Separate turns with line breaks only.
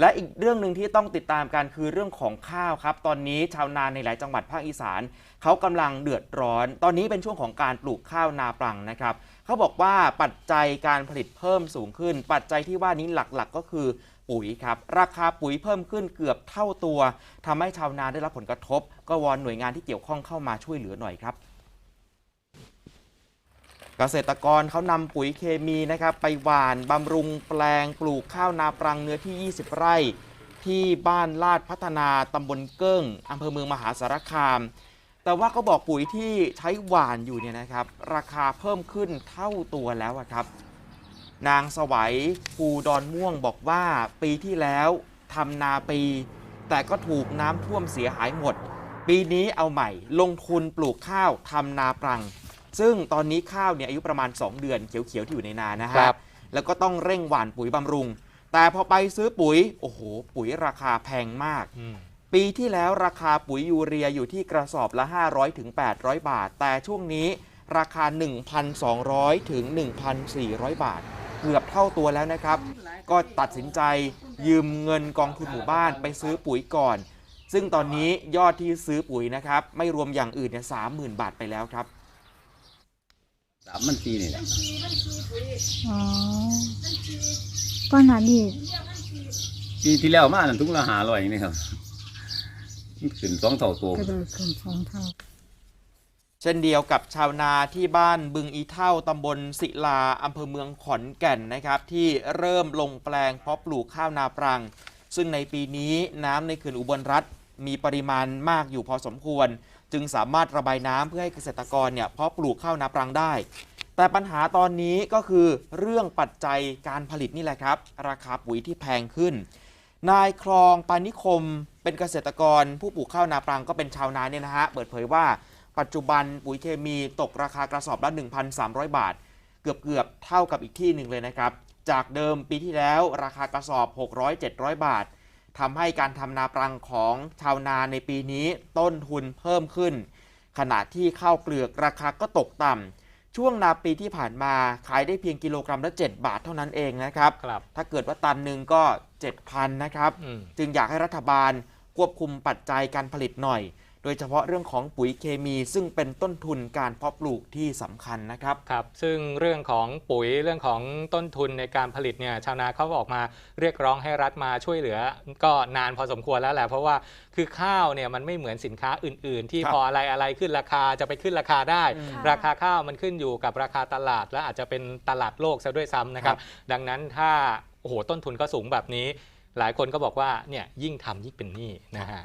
และอีกเรื่องหนึ่งที่ต้องติดตามกันคือเรื่องของข้าวครับ ตอนนี้ชาวนาในหลายจังหวัดภาคอีสานเขากำลังเดือดร้อน ตอนนี้เป็นช่วงของการปลูกข้าวนาปรังนะครับเขาบอกว่าปัจจัยการผลิตเพิ่มสูงขึ้น ปัจจัยที่ว่านี้หลักๆ ก็คือปุ๋ยครับ ราคาปุ๋ยเพิ่มขึ้นเกือบเท่าตัวทำให้ชาวนาได้รับผลกระทบ ก็วอนหน่วยงานที่เกี่ยวข้องเข้ามาช่วยเหลือหน่อยครับ เกษตรกรเขานำปุ๋ยเคมีนะครับไปหว่านบำรุงแปลงปลูกข้าวนาปรังเนื้อที่ 20 ไร่ ที่บ้านลาดพัฒนาตำบลเกิ้งอำเภอเมืองมหาสารคาม แต่ว่าก็บอกปุ๋ยที่ใช้หว่านอยู่เนี่ยนะครับ ราคาเพิ่มขึ้นเท่าตัวแล้วครับ นางสวัยภูดอนม่วงบอกว่าปีที่แล้วทำนาปี แต่ก็ถูกน้ำท่วมเสียหายหมด ปีนี้เอาใหม่ลงทุนปลูกข้าวทำนาปรัง ซึ่งตอนนี้ข้าวเนี่ยอายุประมาณ 2 เดือนเขียวๆที่อยู่ในนานะฮะ
ครับ
แล้วก็ต้องเร่งหว่านปุ๋ยบำรุง แต่พอไปซื้อปุ๋ยโอ้โห ปุ๋ยราคาแพงมาก
อืม
ปีที่แล้วราคาปุ๋ยยูเรียอยู่ที่กระสอบละ 500ถึง800 บาท แต่ช่วงนี้ราคา 1,200ถึง1,400 บาท เกือบเท่าตัวแล้วนะครับ ก็ตัดสินใจยืมเงินกองทุนหมู่บ้านไปซื้อปุ๋ยก่อน ซึ่งตอนนี้ยอดที่ซื้อปุ๋ยนะครับ ไม่รวมอย่างอื่นเนี่ยสามหมื่นบาทไปแล้วครับ
สามมันปีนี่แหละ
อ๋อก้อนหนานี่
ปีที่แล้วมานั่นทุกละหาร้อยนี่ครับมันขึ้นสองเท่าตัว
กระโดดขึ้นสองเท่า
เช่นเดียวกับชาวนาที่บ้านบึงอีเท่าตำบลศิลาอำเภอเมืองขอนแก่นนะครับ ที่เริ่มลงแปลงเพาะปลูกข้าวนาปรัง ซึ่งในปีนี้น้ำในเขื่อนอุบลรัฐ มีปริมาณมากอยู่พอสมควร จึงสามารถระบายน้ำเพื่อให้เกษตรกรเนี่ยเพาะปลูกข้าวนาปรังได้ แต่ปัญหาตอนนี้ก็คือเรื่องปัจจัยการผลิตนี่แหละครับ ราคาปุ๋ยที่แพงขึ้น นายคลองปานิคม เป็นเกษตรกร ผู้ปลูกข้าวนาปรังก็เป็นชาวนาเนี่ยนะฮะเปิดเผยว่าปัจจุบันปุ๋ยเคมีตกราคากระสอบละ 1,300 บาท เกือบเกือบเท่ากับอีกที่หนึ่งเลยนะครับ จากเดิมปีที่แล้วราคากระสอบ 600-700 บาท ทำให้การทำนาปรังของชาวนาในปีนี้ต้นทุนเพิ่มขึ้น ขณะที่ข้าวเปลือกราคาก็ตกต่ำช่วงนาปีที่ผ่านมาขายได้เพียงกิโลกรัมละ 7 บาทเท่านั้นเองนะครับ
ครับ
ถ้าเกิดว่าตันหนึ่งก็ 7,000นะครับ
อืม
จึงอยากให้รัฐบาลควบคุมปัจจัยการผลิตหน่อย โดยเฉพาะเรื่องของปุ๋ยเคมีซึ่งเป็นต้นทุนการเพาะปลูกที่สำคัญนะครับ
ครับซึ่งเรื่องของปุ๋ยเรื่องของต้นทุนในการผลิตเนี่ยชาวนาเขาออกมาเรียกร้องให้รัฐมาช่วยเหลือ ก็นานพอสมควรแล้วแหละเพราะว่าคือข้าวเนี่ยมันไม่เหมือนสินค้าอื่น ๆ ที่
ครับ
พออะไรอะไรขึ้นราคาจะไปขึ้นราคาได้
อืม
ราคาข้าวมันขึ้นอยู่กับราคาตลาด และอาจจะเป็นตลาดโลกซะด้วยซ้ำนะครับ ดังนั้นถ้าโอ้โหต้นทุนก็สูงแบบนี้ หลายคนก็บอกว่าเนี่ยยิ่งทำยิ่งเป็นหนี้นะฮะ